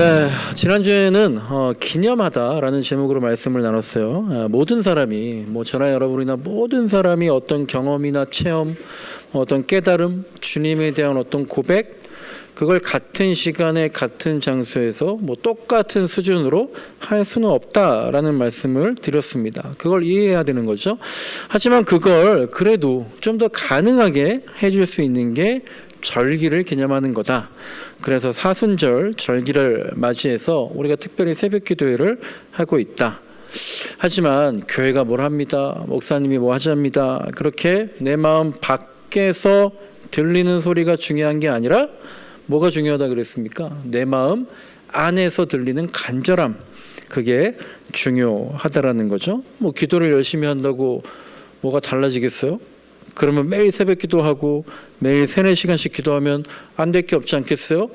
네, 지난주에는 어, 기념하다라는 제목으로 말씀을 나눴어요. 아, 모든 사람이, 뭐 저나 여러분이나 모든 사람이 어떤 경험이나 체험, 어떤 깨달음, 주님에 대한 어떤 고백, 그걸 같은 시간에 같은 장소에서 뭐 똑같은 수준으로 할 수는 없다라는 말씀을 드렸습니다. 그걸 이해해야 되는 거죠. 하지만 그걸 그래도 좀 더 가능하게 해줄 수 있는 게 절기를 기념하는 거다. 그래서 사순절 절기를 맞이해서 우리가 특별히 새벽 기도회를 하고 있다. 하지만 교회가 뭘 합니다. 목사님이 뭐 하자입니다. 그렇게 내 마음 밖에서 들리는 소리가 중요한 게 아니라 뭐가 중요하다 그랬습니까? 내 마음 안에서 들리는 간절함. 그게 중요하다라는 거죠. 뭐 기도를 열심히 한다고 뭐가 달라지겠어요? 그러면 매일 새벽 기도하고 매일 세네 시간씩 기도하면 안 될 게 없지 않겠어요?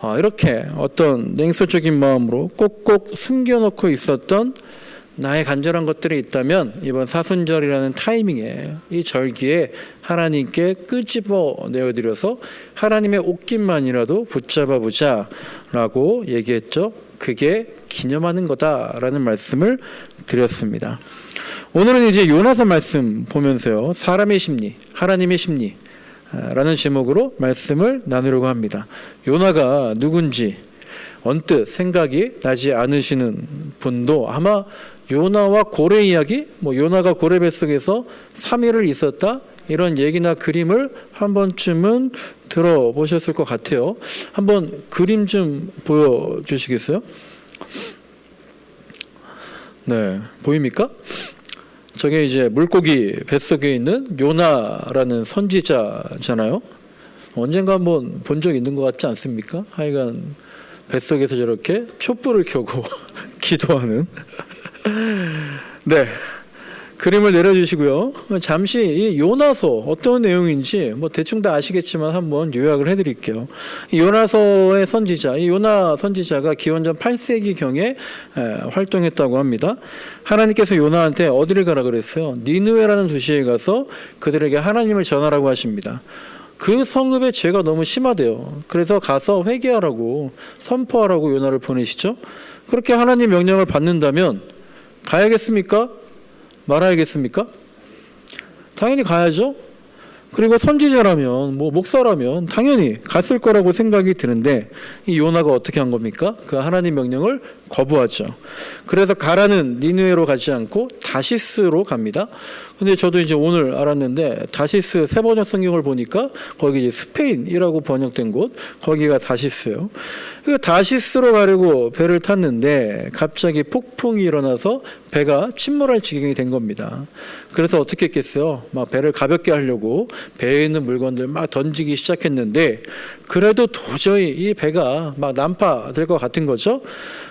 아, 이렇게 어떤 냉소적인 마음으로 꼭꼭 숨겨놓고 있었던 나의 간절한 것들이 있다면 이번 사순절이라는 타이밍에 이 절기에 하나님께 끄집어 내어드려서 하나님의 옷깃만이라도 붙잡아 보자라고 얘기했죠. 그게 기념하는 거다라는 말씀을 드렸습니다. 오늘은 이제 요나서 말씀 보면서요. 사람의 심리, 하나님의 심리 라는 제목으로 말씀을 나누려고 합니다. 요나가 누군지 언뜻 생각이 나지 않으시는 분도 아마 요나와 고래 이야기, 뭐 요나가 고래 뱃속에서 3일을 있었다 이런 얘기나 그림을 한 번쯤은 들어보셨을 것 같아요. 한번 그림 좀 보여주시겠어요? 네, 보입니까? 저게 이제 물고기 뱃속에 있는 요나라는 선지자잖아요. 언젠가 한번 본 적 있는 것 같지 않습니까? 하여간 뱃속에서 저렇게 촛불을 켜고 기도하는. 네. 그림을 내려주시고요. 잠시 이 요나서 어떤 내용인지 뭐 대충 다 아시겠지만 한번 요약을 해드릴게요. 이 요나서의 선지자, 이 요나 선지자가 기원전 8세기 경에 활동했다고 합니다. 하나님께서 요나한테 어디를 가라 그랬어요? 니누에라는 도시에 가서 그들에게 하나님을 전하라고 하십니다. 그 성읍의 죄가 너무 심하대요. 그래서 가서 회개하라고 선포하라고 요나를 보내시죠. 그렇게 하나님 명령을 받는다면 가야겠습니까? 말아야겠습니까? 당연히 가야죠. 그리고 선지자라면 뭐 목사라면 당연히 갔을 거라고 생각이 드는데 이 요나가 어떻게 한 겁니까? 그 하나님 명령을 거부하죠. 그래서 가라는 니누에로 가지 않고 다시스로 갑니다. 근데 저도 이제 오늘 알았는데 다시스 세 번역 성경을 보니까 거기 이제 스페인이라고 번역된 곳 거기가 다시스요. 그 다시스로 가려고 배를 탔는데 갑자기 폭풍이 일어나서 배가 침몰할 지경이 된 겁니다. 그래서 어떻게 했겠어요? 막 배를 가볍게 하려고 배에 있는 물건들 막 던지기 시작했는데 그래도 도저히 이 배가 막 난파될 것 같은 거죠.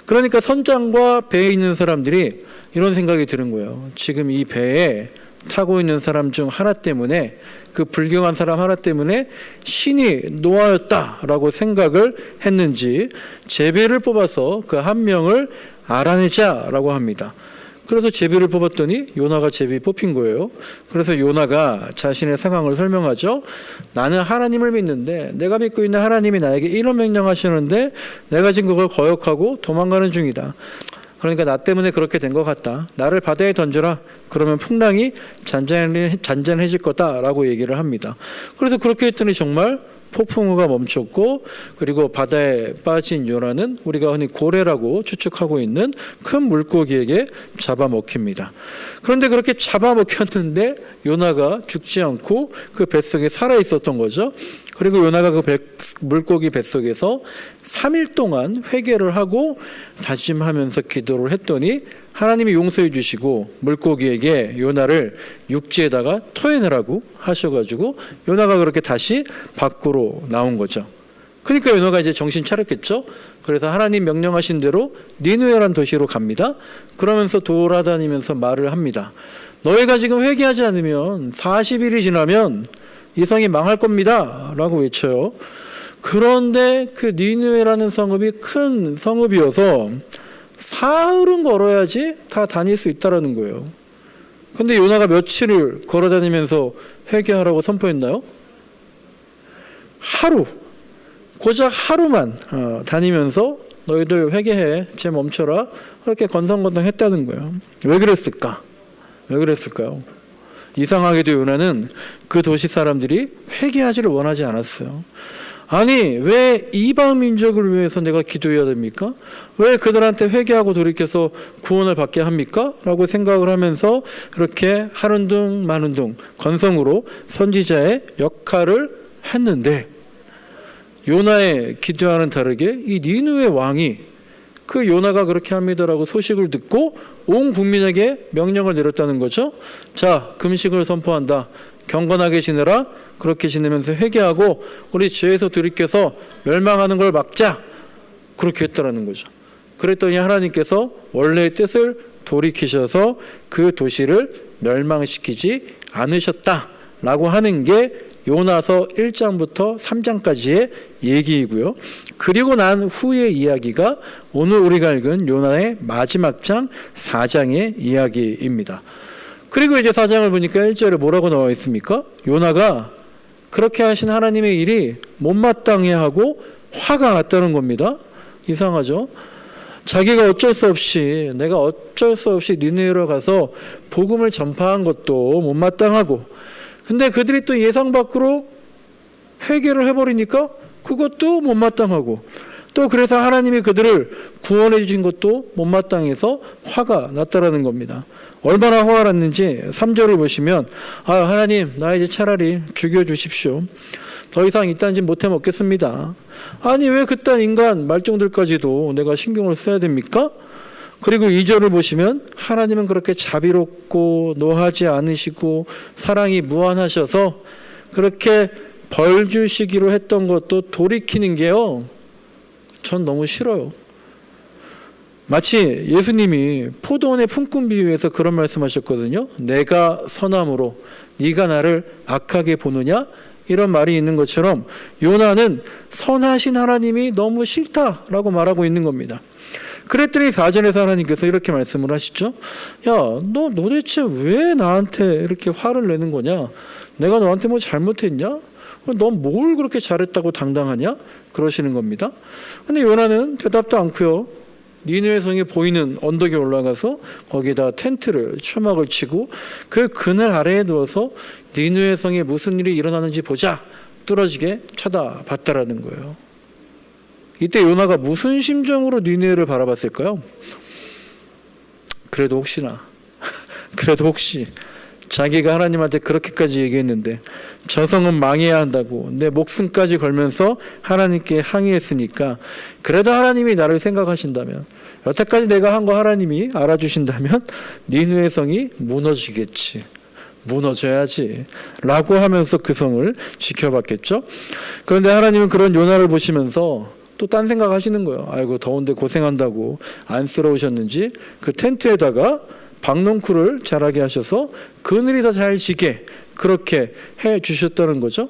그러니까 선장과 배에 있는 사람들이 이런 생각이 드는 거예요. 지금 이 배에 타고 있는 사람 중 하나 때문에 그 불경한 사람 하나 때문에 신이 노하였다라고 생각을 했는지 제비를 뽑아서 그 한 명을 알아내자라고 합니다. 그래서 제비를 뽑았더니 요나가 제비 뽑힌 거예요. 그래서 요나가 자신의 상황을 설명하죠. 나는 하나님을 믿는데 내가 믿고 있는 하나님이 나에게 이런 명령하시는데 내가 지금 그걸 거역하고 도망가는 중이다. 그러니까 나 때문에 그렇게 된 것 같다. 나를 바다에 던져라. 그러면 풍랑이 잔잔해질 거다라고 얘기를 합니다. 그래서 그렇게 했더니 정말 폭풍우가 멈췄고 그리고 바다에 빠진 요나는 우리가 흔히 고래라고 추측하고 있는 큰 물고기에게 잡아먹힙니다. 그런데 그렇게 잡아먹혔는데 요나가 죽지 않고 그 뱃속에 살아 있었던 거죠. 그리고 요나가 그 배, 물고기 뱃속에서 3일 동안 회개를 하고 다짐하면서 기도를 했더니 하나님이 용서해 주시고 물고기에게 요나를 육지에다가 토해내라고 하셔가지고 요나가 그렇게 다시 밖으로 나온 거죠. 그러니까 요나가 이제 정신 차렸겠죠. 그래서 하나님 명령하신 대로 니누에란 도시로 갑니다. 그러면서 돌아다니면서 말을 합니다. 너희가 지금 회개하지 않으면 40일이 지나면 이 성이 망할 겁니다. 라고 외쳐요. 그런데 그 니누에라는 성읍이 큰 성읍이어서 사흘은 걸어야지 다 다닐 수 있다라는 거예요. 근데 요나가 며칠을 걸어 다니면서 회개하라고 선포했나요? 하루. 고작 하루만 어, 다니면서 너희들 회개해. 쟤 멈춰라. 그렇게 건성건성 했다는 거예요. 왜 그랬을까? 왜 그랬을까요? 이상하게도 요나는 그 도시 사람들이 회개하지를 원하지 않았어요. 아니 왜 이방 민족을 위해서 내가 기도해야 됩니까? 왜 그들한테 회개하고 돌이켜서 구원을 받게 합니까? 라고 생각을 하면서 그렇게 하른둥 마른둥 건성으로 선지자의 역할을 했는데 요나의 기도와는 다르게 이 니누의 왕이 그 요나가 그렇게 합니다라고 소식을 듣고 온 국민에게 명령을 내렸다는 거죠. 자, 금식을 선포한다. 경건하게 지내라. 그렇게 지내면서 회개하고 우리 죄에서 돌이켜서 멸망하는 걸 막자. 그렇게 했다라는 거죠. 그랬더니 하나님께서 원래의 뜻을 돌이키셔서 그 도시를 멸망시키지 않으셨다 라고 하는 게 요나서 1장부터 3장까지의 얘기이고요. 그리고 난 후의 이야기가 오늘 우리가 읽은 요나의 마지막 장 4장의 이야기입니다. 그리고 이제 4장을 보니까 1절에 뭐라고 나와 있습니까? 요나가 그렇게 하신 하나님의 일이 못마땅해 하고 화가 났다는 겁니다. 이상하죠? 자기가 어쩔 수 없이 내가 어쩔 수 없이 니네로 가서 복음을 전파한 것도 못마땅하고 근데 그들이 또 예상 밖으로 회개를 해버리니까 그것도 못마땅하고 또 그래서 하나님이 그들을 구원해 주신 것도 못마땅해서 화가 났다라는 겁니다. 얼마나 화가 났는지 3절을 보시면 아 하나님 나 이제 차라리 죽여 주십시오. 더 이상 이딴 짓 못해 먹겠습니다. 아니 왜 그딴 인간 말종들까지도 내가 신경을 써야 됩니까? 그리고 2절을 보시면 하나님은 그렇게 자비롭고 노하지 않으시고 사랑이 무한하셔서 그렇게 벌 주시기로 했던 것도 돌이키는 게요. 전 너무 싫어요. 마치 예수님이 포도원의 품꾼 비유에서 그런 말씀하셨거든요. 내가 선함으로 네가 나를 악하게 보느냐? 이런 말이 있는 것처럼 요나는 선하신 하나님이 너무 싫다라고 말하고 있는 겁니다. 그랬더니 사전에서 하나님께서 이렇게 말씀을 하시죠. 야, 너 도대체 왜 나한테 이렇게 화를 내는 거냐? 내가 너한테 뭐 잘못했냐? 넌 뭘 그렇게 잘했다고 당당하냐? 그러시는 겁니다. 근데 요나는 대답도 않고요. 니누의 성에 보이는 언덕에 올라가서 거기다 텐트를 추막을 치고 그 그늘 아래에 누워서 니누의 성에 무슨 일이 일어나는지 보자 뚫어지게 쳐다봤다라는 거예요. 이때 요나가 무슨 심정으로 니누에를 바라봤을까요? 그래도 혹시나. 그래도 혹시 자기가 하나님한테 그렇게까지 얘기했는데 저성은 망해야 한다고 내 목숨까지 걸면서 하나님께 항의했으니까 그래도 하나님이 나를 생각하신다면 여태까지 내가 한 거 하나님이 알아주신다면 니누의 성이 무너지겠지. 무너져야지 라고 하면서 그 성을 지켜봤겠죠? 그런데 하나님은 그런 요나를 보시면서 또 딴 생각 하시는 거예요 아이고 더운데 고생한다고 안쓰러우셨는지 그 텐트에다가 박농쿨을 자라게 하셔서 그늘이 더 잘 지게 그렇게 해 주셨다는 거죠.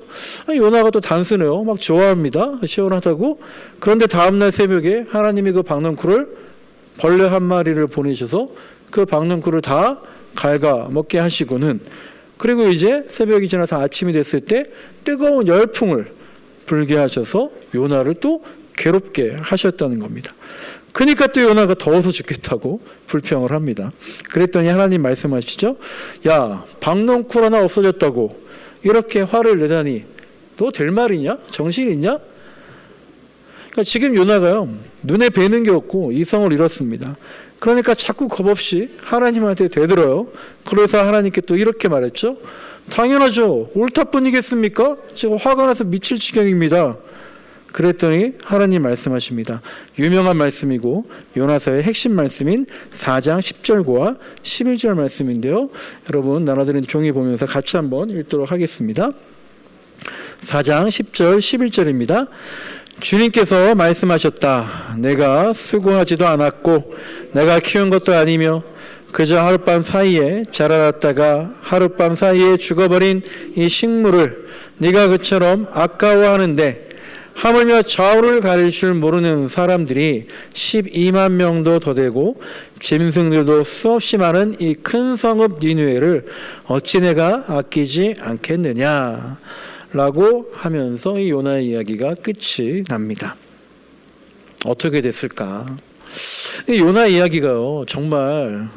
요나가 또 단순해요. 막 좋아합니다. 시원하다고. 그런데 다음날 새벽에 하나님이 그 박농쿨을 벌레 한 마리를 보내셔서 그 박농쿨을 다 갉아 먹게 하시고는 그리고 이제 새벽이 지나서 아침이 됐을 때 뜨거운 열풍을 불게 하셔서 요나를 또 괴롭게 하셨다는 겁니다. 그러니까 또 요나가 더워서 죽겠다고 불평을 합니다. 그랬더니 하나님 말씀하시죠. 야, 박농쿨 하나 없어졌다고 이렇게 화를 내다니 너 될 말이냐? 정신 있냐? 그러니까 지금 요나가요. 눈에 뵈는 게 없고 이성을 잃었습니다. 그러니까 자꾸 겁없이 하나님한테 되들어요. 그래서 하나님께 또 이렇게 말했죠. 당연하죠. 옳다뿐이겠습니까? 지금 화가 나서 미칠 지경입니다. 그랬더니 하나님 말씀하십니다. 유명한 말씀이고 요나서의 핵심 말씀인 4장 10절과 11절 말씀인데요. 여러분 나눠드린 종이 보면서 같이 한번 읽도록 하겠습니다. 4장 10절 11절입니다. 주님께서 말씀하셨다. 내가 수고하지도 않았고 내가 키운 것도 아니며 그저 하룻밤 사이에 자라났다가 하룻밤 사이에 죽어버린 이 식물을 네가 그처럼 아까워하는데 하물며 좌우를 가릴 줄 모르는 사람들이 12만 명도 더 되고 짐승들도 수없이 많은 이 큰 성읍 니누에를 어찌 내가 아끼지 않겠느냐 라고 하면서 이 요나의 이야기가 끝이 납니다. 어떻게 됐을까? 이 요나 이야기가요 정말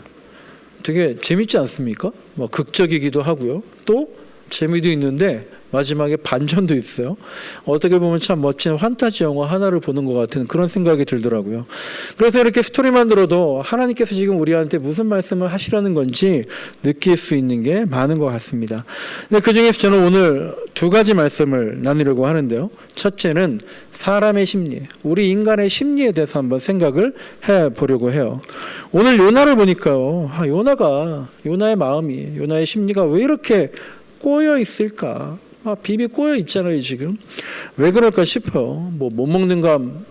되게 재밌지 않습니까? 뭐 극적이기도 하고요. 또 재미도 있는데 마지막에 반전도 있어요. 어떻게 보면 참 멋진 환타지 영화 하나를 보는 것 같은 그런 생각이 들더라고요. 그래서 이렇게 스토리만 들어도 하나님께서 지금 우리한테 무슨 말씀을 하시려는 건지 느낄 수 있는 게 많은 것 같습니다. 근데 그 중에서 저는 오늘 두 가지 말씀을 나누려고 하는데요. 첫째는 사람의 심리, 우리 인간의 심리에 대해서 한번 생각을 해 보려고 해요. 오늘 요나를 보니까요. 아, 요나가 요나의 마음이 요나의 심리가 왜 이렇게 꼬여 있을까? 아, 비비 꼬여 있잖아요, 지금. 왜 그럴까 싶어요. 뭐 못 먹는 감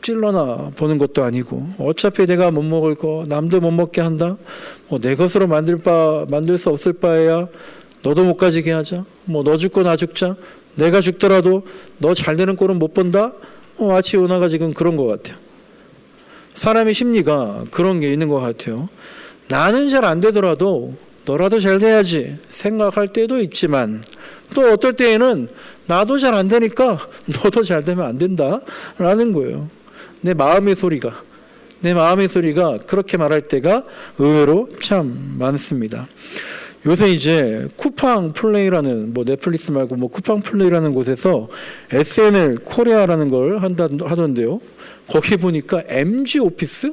찔러나 보는 것도 아니고 어차피 내가 못 먹을 거 남도 못 먹게 한다. 뭐 내 것으로 만들 바 만들 수 없을 바에야 너도 못 가지게 하자. 뭐 너 죽고 나 죽자. 내가 죽더라도 너 잘 되는 꼴은 못 본다. 어, 마치 요나가 지금 그런 것 같아요. 사람의 심리가 그런 게 있는 것 같아요. 나는 잘 안 되더라도 너라도 잘 돼야지 생각할 때도 있지만 또 어떨 때에는 나도 잘 안 되니까 너도 잘 되면 안 된다 라는 거예요. 내 마음의 소리가 내 마음의 소리가 그렇게 말할 때가 의외로 참 많습니다. 요새 이제 쿠팡 플레이라는 뭐 넷플릭스 말고 뭐 쿠팡 플레이라는 곳에서 SNL 코리아라는 걸 한다 하던데요. 거기 보니까 MG 오피스 어,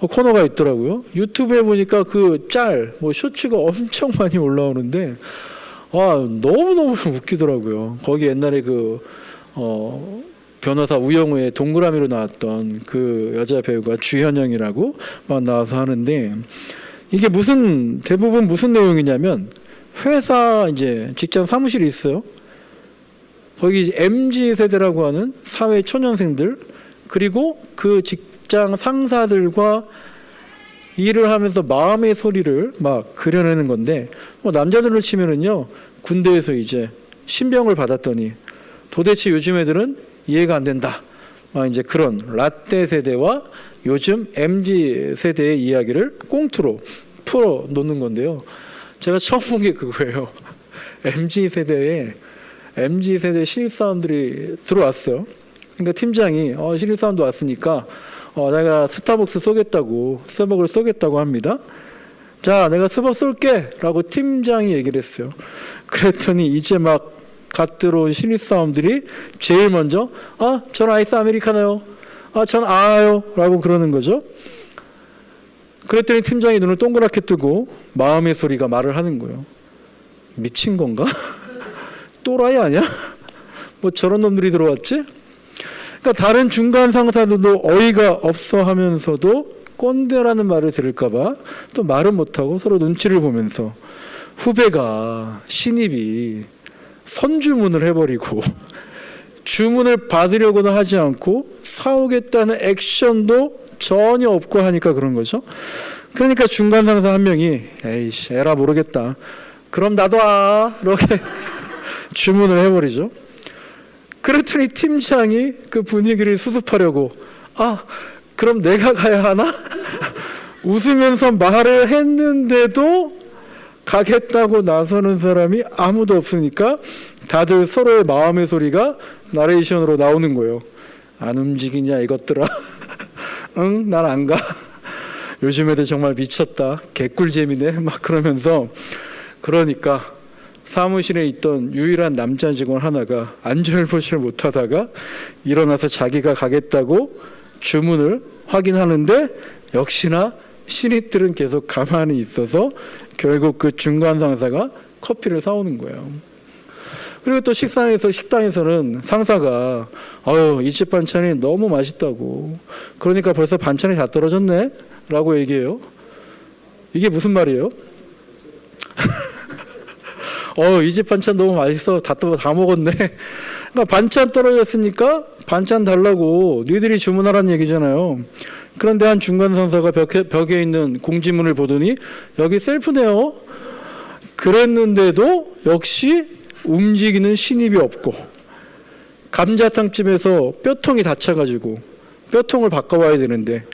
코너가 있더라고요. 유튜브에 보니까 그 짤, 뭐 쇼츠가 엄청 많이 올라오는데 아 너무 너무 웃기더라고요. 거기 옛날에 그 어, 변호사 우영우의 동그라미로 나왔던 그 여자 배우가 주현영이라고 막 나와서 하는데 이게 무슨 대부분 무슨 내용이냐면 회사 이제 직장 사무실이 있어요. 거기 MZ 세대라고 하는 사회 초년생들 그리고 그 직 장 상사들과 일을 하면서 마음의 소리를 막 그려내는 건데 뭐 남자들로 치면은요 군대에서 이제 신병을 받았더니 도대체 요즘 애들은 이해가 안 된다. 막 이제 그런 라떼 세대와 요즘 MZ 세대의 이야기를 꽁트로 풀어 놓는 건데요. 제가 처음 본 게 그거예요. MZ 세대에 MZ 세대 신입 사원들이 들어왔어요. 그러니까 팀장이 어, 신입 사원도 왔으니까 어, 내가 스타벅스 쏘겠다고 스벅을 쏘겠다고 합니다. 자, 내가 스벅 쏠게라고 팀장이 얘기를 했어요. 그랬더니 이제 막 갓 들어온 신입 사원들이 제일 먼저 아, 전 아이스 아메리카노요. 아, 전 아요라고 그러는 거죠. 그랬더니 팀장이 눈을 동그랗게 뜨고 마음의 소리가 말을 하는 거예요. 미친 건가? 또라이 아니야? 뭐 저런 놈들이 들어왔지? 그러니까 다른 중간 상사들도 어이가 없어 하면서도 꼰대라는 말을 들을까봐 또 말은 못하고 서로 눈치를 보면서 후배가 신입이 선주문을 해버리고 주문을 받으려고도 하지 않고 사오겠다는 액션도 전혀 없고 하니까 그런 거죠. 그러니까 중간 상사 한 명이 에이씨 에라 모르겠다. 그럼 나도 와 이렇게 주문을 해버리죠. 그랬더니 팀장이 그 분위기를 수습하려고 아 그럼 내가 가야 하나? 웃으면서 말을 했는데도 가겠다고 나서는 사람이 아무도 없으니까 다들 서로의 마음의 소리가 나레이션으로 나오는 거예요. 안 움직이냐 이것들아. 응, 난 안 가. 요즘 애들 정말 미쳤다. 개꿀잼이네. 막 그러면서 그러니까 사무실에 있던 유일한 남자 직원 하나가 안절부절 못하다가 일어나서 자기가 가겠다고 주문을 확인하는데 역시나 신입들은 계속 가만히 있어서 결국 그 중간 상사가 커피를 사오는 거예요. 그리고 또 식상에서 식당에서는 상사가 아유 이 집 반찬이 너무 맛있다고 그러니까 벌써 반찬이 다 떨어졌네라고 얘기해요. 이게 무슨 말이에요? 어, 이 집 반찬 너무 맛있어. 다, 또- 다 먹었네. 그러니까 반찬 떨어졌으니까 반찬 달라고 니들이 주문하라는 얘기잖아요. 그런데 한 중간 상사가 벽에, 벽에 있는 공지문을 보더니 여기 셀프네요. 그랬는데도 역시 움직이는 신입이 없고 감자탕집에서 뼈통이 다쳐가지고 뼈통을 바꿔와야 되는데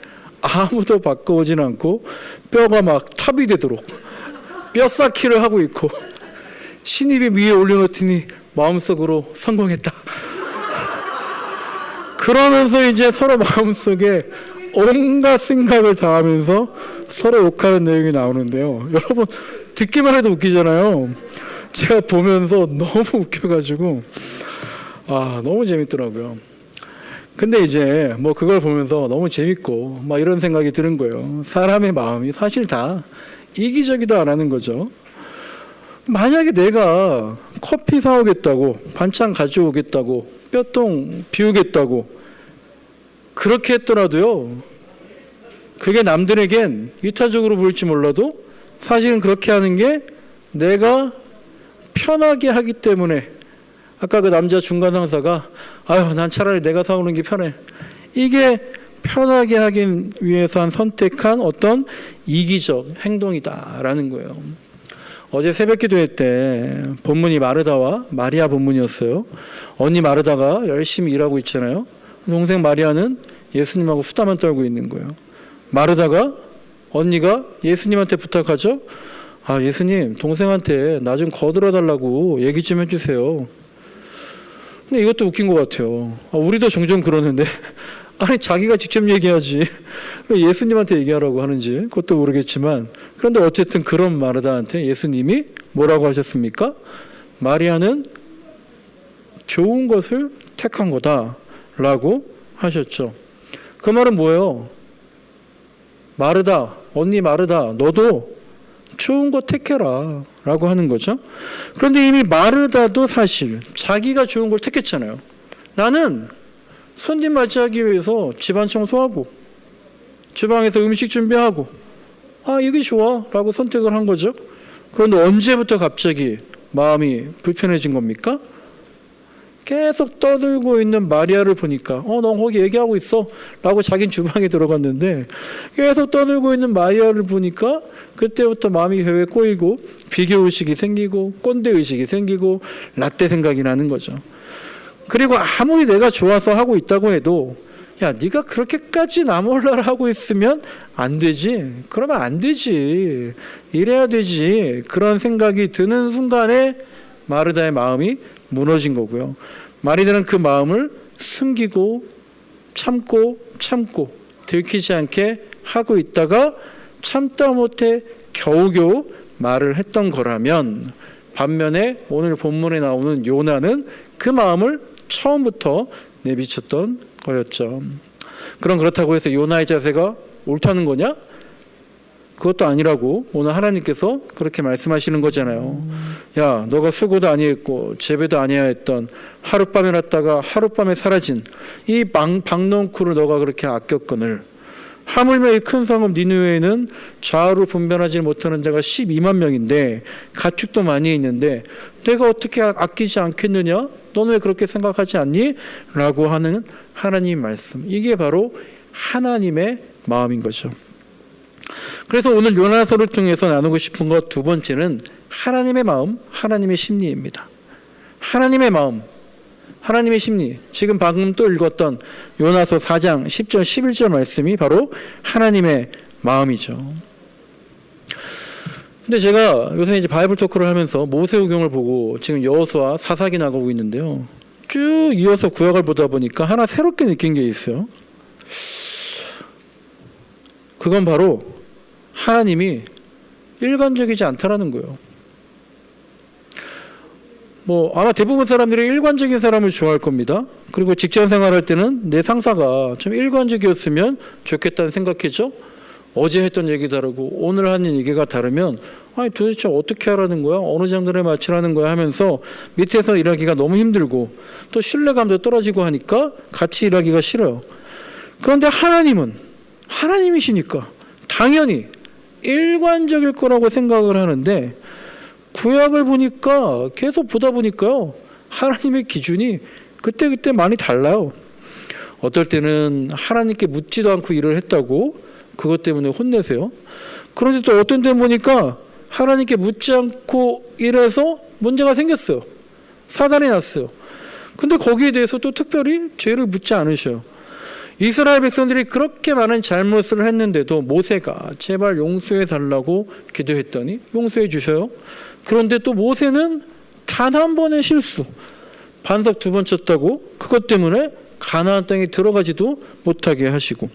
아무도 바꿔오진 않고 뼈가 막 탑이 되도록 뼈 쌓기를 하고 있고 신입이 위에 올려놓더니 마음속으로 성공했다. 그러면서 이제 서로 마음속에 온갖 생각을 다 하면서 서로 욕하는 내용이 나오는데요. 여러분 듣기만 해도 웃기잖아요. 제가 보면서 너무 웃겨가지고 아 너무 재밌더라고요. 근데 이제 뭐 그걸 보면서 너무 재밌고 막 이런 생각이 드는 거예요. 사람의 마음이 사실 다 이기적이다라는 거죠. 만약에 내가 커피 사오겠다고 반찬 가져오겠다고 뼈똥 비우겠다고 그렇게 했더라도요. 그게 남들에겐 이타적으로 보일지 몰라도 사실은 그렇게 하는 게 내가 편하게 하기 때문에 아까 그 남자 중간 상사가 아유 난 차라리 내가 사오는 게 편해 이게 편하게 하기 위해서 한 선택한 어떤 이기적 행동이다라는 거예요. 어제 새벽 기도회 때 본문이 마르다와 마리아 본문이었어요. 언니 마르다가 열심히 일하고 있잖아요. 동생 마리아는 예수님하고 수다만 떨고 있는 거예요. 마르다가 언니가 예수님한테 부탁하죠. 아 예수님 동생한테 나 좀 거들어 달라고 얘기 좀 해주세요. 근데 이것도 웃긴 것 같아요. 아, 우리도 종종 그러는데 아니 자기가 직접 얘기하지 왜 예수님한테 얘기하라고 하는지 그것도 모르겠지만 그런데 어쨌든 그런 마르다한테 예수님이 뭐라고 하셨습니까? 마리아는 좋은 것을 택한 거다라고 하셨죠. 그 말은 뭐예요? 마르다 언니 마르다 너도 좋은 거 택해라 라고 하는 거죠. 그런데 이미 마르다도 사실 자기가 좋은 걸 택했잖아요. 나는 손님 맞이하기 위해서 집안 청소하고 주방에서 음식 준비하고 아 이게 좋아 라고 선택을 한 거죠. 그런데 언제부터 갑자기 마음이 불편해진 겁니까? 계속 떠들고 있는 마리아를 보니까 어너 거기 얘기하고 있어 라고 자긴 주방에 들어갔는데 계속 떠들고 있는 마리아를 보니까 그때부터 마음이 회에 꼬이고 비교 의식이 생기고 꼰대 의식이 생기고 라떼 생각이 나는 거죠 그리고 아무리 내가 좋아서 하고 있다고 해도 야 네가 그렇게까지 나 몰라를 하고 있으면 안 되지. 그러면 안 되지. 이래야 되지. 그런 생각이 드는 순간에 마르다의 마음이 무너진 거고요. 마리다는 그 마음을 숨기고 참고 참고 들키지 않게 하고 있다가 참다 못해 겨우겨우 말을 했던 거라면 반면에 오늘 본문에 나오는 요나는 그 마음을 처음부터 내비쳤던 거였죠. 그럼 그렇다고 해서 요나의 자세가 옳다는 거냐? 그것도 아니라고 오늘 하나님께서 그렇게 말씀하시는 거잖아요. 야, 너가 수고도 아니했고 재배도 아니하였던 하룻밤에 났다가 하룻밤에 사라진 이 방, 박농쿠를 너가 그렇게 아꼈거늘 하물며 이 큰 성읍 니누에는 좌우로 분별하지 못하는 자가 12만 명인데 가축도 많이 있는데 내가 어떻게 아끼지 않겠느냐? 너는 왜 그렇게 생각하지 않니? 라고 하는 하나님 말씀. 이게 바로 하나님의 마음인 거죠. 그래서 오늘 요나서를 통해서 나누고 싶은 것 두 번째는 하나님의 마음, 하나님의 심리입니다. 하나님의 마음, 하나님의 심리. 지금 방금 또 읽었던 요나서 4장 10절 11절 말씀이 바로 하나님의 마음이죠. 근데 제가 요새 이제 바이블 토크를 하면서 모세오경을 보고 지금 여호수아 사사기 나가고 있는데요. 쭉 이어서 구약을 보다 보니까 하나 새롭게 느낀 게 있어요. 그건 바로 하나님이 일관적이지 않다라는 거예요. 뭐 아마 대부분 사람들이 일관적인 사람을 좋아할 겁니다. 그리고 직장 생활할 때는 내 상사가 좀 일관적이었으면 좋겠다는 생각했죠. 어제 했던 얘기 다르고 오늘 하는 얘기가 다르면 아니 도대체 어떻게 하라는 거야? 어느 장단에 맞추라는 거야? 하면서 밑에서 일하기가 너무 힘들고 또 신뢰감도 떨어지고 하니까 같이 일하기가 싫어요. 그런데 하나님은 하나님이시니까 당연히 일관적일 거라고 생각을 하는데 구약을 보니까 계속 보다 보니까요 하나님의 기준이 그때 그때 많이 달라요. 어떨 때는 하나님께 묻지도 않고 일을 했다고 그것 때문에 혼내세요. 그런데 또 어떤 때 보니까 하나님께 묻지 않고 일해서 문제가 생겼어요. 사단이 났어요. 근데 거기에 대해서 또 특별히 죄를 묻지 않으셔요. 이스라엘 백성들이 그렇게 많은 잘못을 했는데도 모세가 제발 용서해 달라고 기도했더니 용서해 주셔요. 그런데 또 모세는 단 한 번의 실수, 반석 두 번 쳤다고 그것 때문에 가나안 땅에 들어가지도 못하게 하시고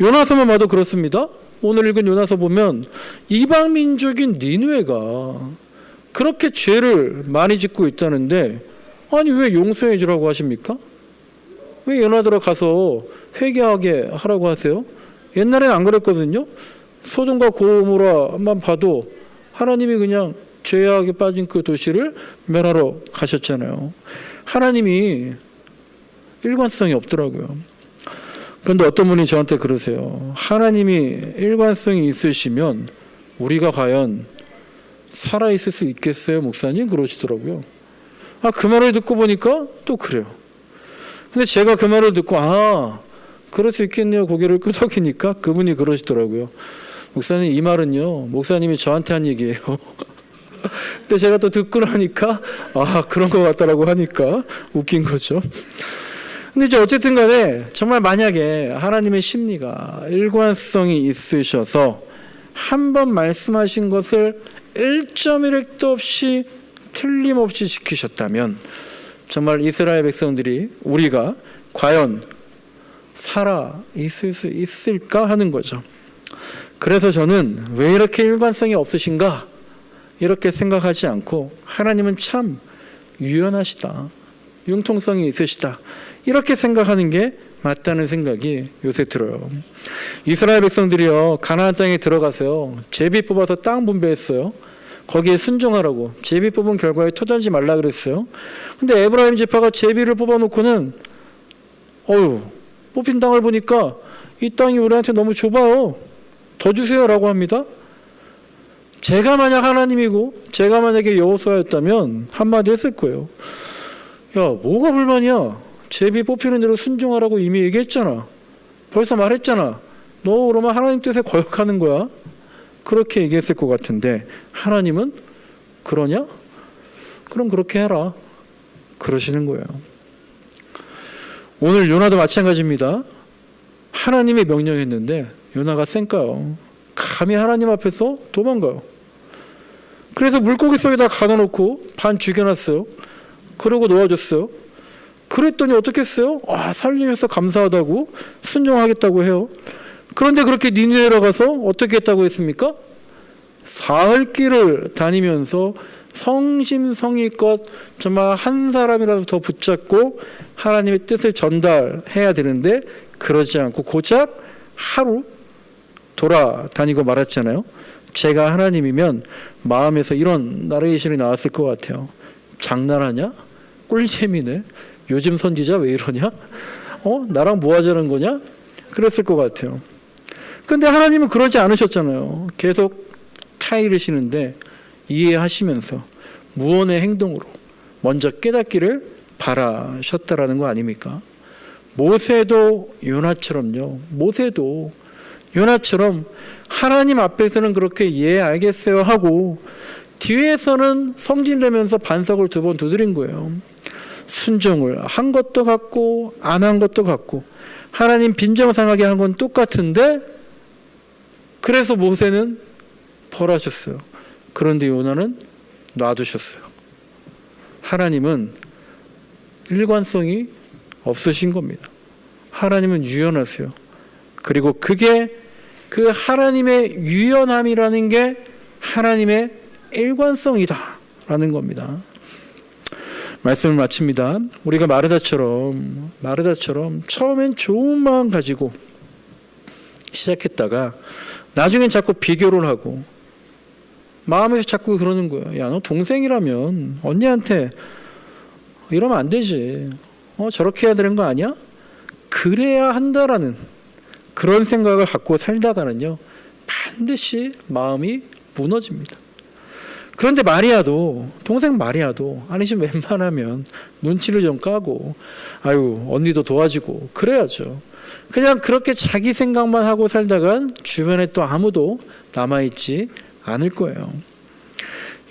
요나서만 봐도 그렇습니다. 오늘 읽은 요나서 보면 이방 민족인 니누에가 그렇게 죄를 많이 짓고 있다는데 아니 왜 용서해 주라고 하십니까? 왜 연하들어 가서 회개하게 하라고 하세요? 옛날엔 안 그랬거든요. 소돔과 고모라만 봐도 하나님이 그냥 죄악에 빠진 그 도시를 멸하러 가셨잖아요. 하나님이 일관성이 없더라고요. 그런데 어떤 분이 저한테 그러세요. 하나님이 일관성이 있으시면 우리가 과연 살아 있을 수 있겠어요, 목사님? 그러시더라고요. 아, 그 말을 듣고 보니까 또 그래요. 근데 제가 그 말을 듣고 아, 그럴 수 있겠네요. 고개를 끄덕이니까 그분이 그러시더라고요. 목사님 이 말은요. 목사님이 저한테 한 얘기예요. 근데 제가 또 듣고 나니까 아, 그런 것 같다라고 하니까 웃긴 거죠. 근데 이제 어쨌든 간에 정말 만약에 하나님의 심리가 일관성이 있으셔서 한 번 말씀하신 것을 1.1획도 없이 틀림없이 지키셨다면 정말 이스라엘 백성들이 우리가 과연 살아 있을 수 있을까 하는 거죠. 그래서 저는 왜 이렇게 일관성이 없으신가 이렇게 생각하지 않고 하나님은 참 유연하시다. 융통성이 있으시다. 이렇게 생각하는 게 맞다는 생각이 요새 들어요. 이스라엘 백성들이요 가나안 땅에 들어가서요 제비 뽑아서 땅 분배했어요. 거기에 순종하라고 제비 뽑은 결과에 토달지 말라 그랬어요. 근데 에브라임 지파가 제비를 뽑아놓고는 어유 뽑힌 땅을 보니까 이 땅이 우리한테 너무 좁아요. 더 주세요라고 합니다. 제가 만약 하나님이고 제가 만약에 여호수아였다면 한마디 했을 거예요. 야 뭐가 불만이야? 제비 뽑히는 대로 순종하라고 이미 얘기했잖아. 벌써 말했잖아. 너 그러면 하나님 뜻에 거역하는 거야. 그렇게 얘기했을 것 같은데 하나님은 그러냐? 그럼 그렇게 해라. 그러시는 거예요. 오늘 요나도 마찬가지입니다. 하나님이 명령했는데 요나가 쌩까요. 감히 하나님 앞에서 도망가요. 그래서 물고기 속에다 가둬놓고 반 죽여놨어요. 그러고 놓아줬어요. 그랬더니 어떻게 했어요? 아, 살리셔서 감사하다고 순종하겠다고 해요. 그런데 그렇게 니누에로 가서 어떻게 했다고 했습니까? 사흘 길을 다니면서 성심성의껏 정말 한 사람이라도 더 붙잡고 하나님의 뜻을 전달해야 되는데 그러지 않고 고작 하루 돌아다니고 말았잖아요. 제가 하나님이면 마음에서 이런 나레이션이 나왔을 것 같아요. 장난하냐? 꿀잼이네. 요즘 선지자 왜 이러냐? 어? 나랑 뭐 하자는 거냐? 그랬을 것 같아요. 근데 하나님은 그러지 않으셨잖아요. 계속 타이르시는데 이해하시면서 무언의 행동으로 먼저 깨닫기를 바라셨다라는 거 아닙니까? 모세도 요나처럼요. 모세도 요나처럼 하나님 앞에서는 그렇게 예 알겠어요 하고 뒤에서는 성질내면서 반석을 두 번 두드린 거예요. 순종을 한 것도 같고 안 한 것도 같고 하나님 빈정상하게 한 건 똑같은데 그래서 모세는 벌하셨어요. 그런데 요나는 놔두셨어요. 하나님은 일관성이 없으신 겁니다. 하나님은 유연하세요. 그리고 그게 그 하나님의 유연함이라는 게 하나님의 일관성이다라는 겁니다. 말씀을 마칩니다. 우리가 마르다처럼 마르다처럼 처음엔 좋은 마음 가지고 시작했다가 나중엔 자꾸 비교를 하고 마음에서 자꾸 그러는 거예요. 야, 너 동생이라면 언니한테 이러면 안 되지. 어, 저렇게 해야 되는 거 아니야? 그래야 한다라는 그런 생각을 갖고 살다가는요, 반드시 마음이 무너집니다. 그런데 마리아도 동생 마리아도 아니지 웬만하면 눈치를 좀 까고 아유 언니도 도와주고 그래야죠. 그냥 그렇게 자기 생각만 하고 살다간 주변에 또 아무도 남아있지 않을 거예요.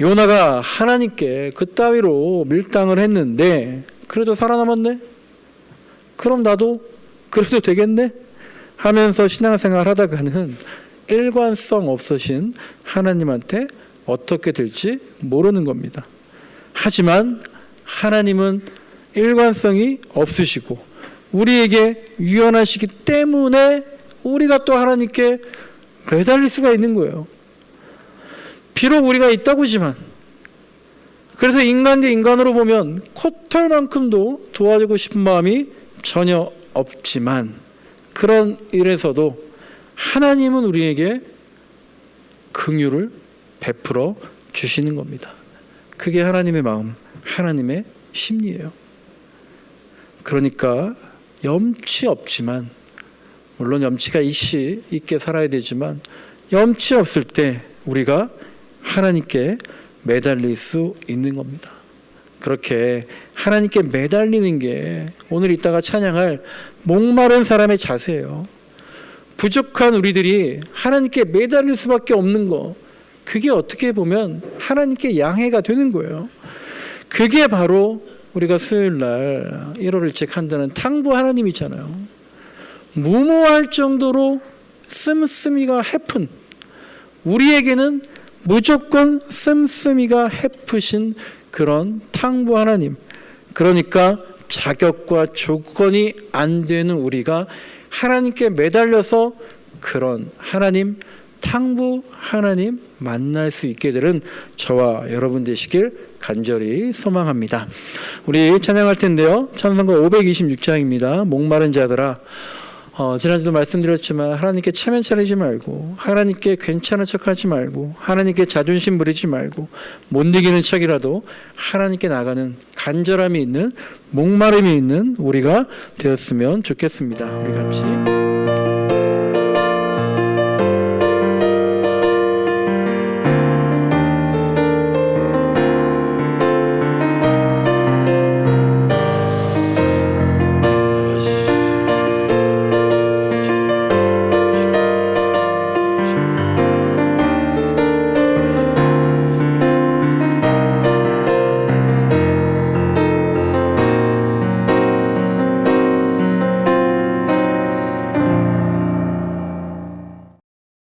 요나가 하나님께 그 따위로 밀당을 했는데 그래도 살아남았네. 그럼 나도 그래도 되겠네 하면서 신앙생활 하다가는 일관성 없으신 하나님한테 어떻게 될지 모르는 겁니다. 하지만 하나님은 일관성이 없으시고 우리에게 유연하시기 때문에 우리가 또 하나님께 매달릴 수가 있는 거예요. 비록 우리가 있다고지만 그래서 인간 대 인간으로 보면 코털만큼도 도와주고 싶은 마음이 전혀 없지만 그런 일에서도 하나님은 우리에게 긍휼을 베풀어 주시는 겁니다. 그게 하나님의 마음, 하나님의 심리예요. 그러니까 염치 없지만 물론 염치가 있이 있게 살아야 되지만 염치 없을 때 우리가 하나님께 매달릴 수 있는 겁니다. 그렇게 하나님께 매달리는 게 오늘 이따가 찬양할 목마른 사람의 자세예요. 부족한 우리들이 하나님께 매달릴 수밖에 없는 거. 그게 어떻게 보면 하나님께 양해가 되는 거예요. 그게 바로 우리가 수요일 날 1월 일찍 한다는 탕부 하나님이잖아요. 무모할 정도로 씀씀이가 해픈 우리에게는 무조건 씀씀이가 해프신 그런 탕부 하나님. 그러니까 자격과 조건이 안 되는 우리가 하나님께 매달려서 그런 하나님 탕부 하나님 만날 수 있게 되는 저와 여러분 되시길 간절히 소망합니다. 우리 찬양할 텐데요. 찬송가 526장입니다. 목마른 자들아 어, 지난주도 말씀드렸지만 하나님께 체면 차리지 말고 하나님께 괜찮은 척하지 말고 하나님께 자존심 부리지 말고 못 이기는 척이라도 하나님께 나가는 간절함이 있는 목마름이 있는 우리가 되었으면 좋겠습니다. 우리 같이